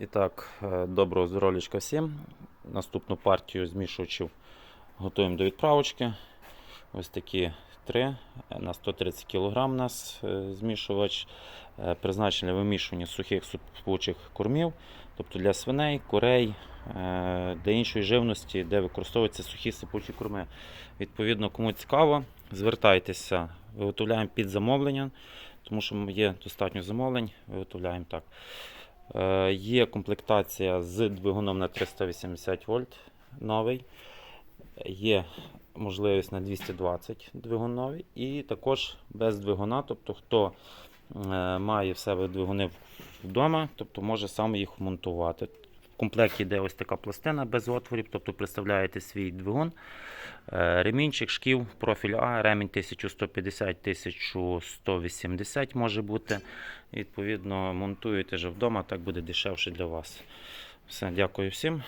І так, е, доброго здоров'ячка всім. Наступну партію змішувачів готуємо до відправочки. Ось такі три е, на 130 кг у нас е, змішувач. Призначені для вимішування сухих супучих кормів, тобто для свиней, курей, для іншої живності, де використовуються сухі сипучі корми. Відповідно, кому цікаво, звертайтеся, виготовляємо під замовлення, тому що є достатньо замовлень, виготовляємо так. Е, Є комплектація з двигуном на 380 вольт новий. Є можливість на 220 двигун новий. І також без двигуна. Тобто, хто е, має в себе двигуни вдома, тобто може сам їх вмонтувати. Комплекті йде ось така пластина без отворів, тобто представляєте свій двигун. Е, Ремінчик, шків, профіль А, ремінь 1150-1180 може бути. Відповідно, монтуєте вже вдома, так буде дешевше для вас. Все, дякую всім.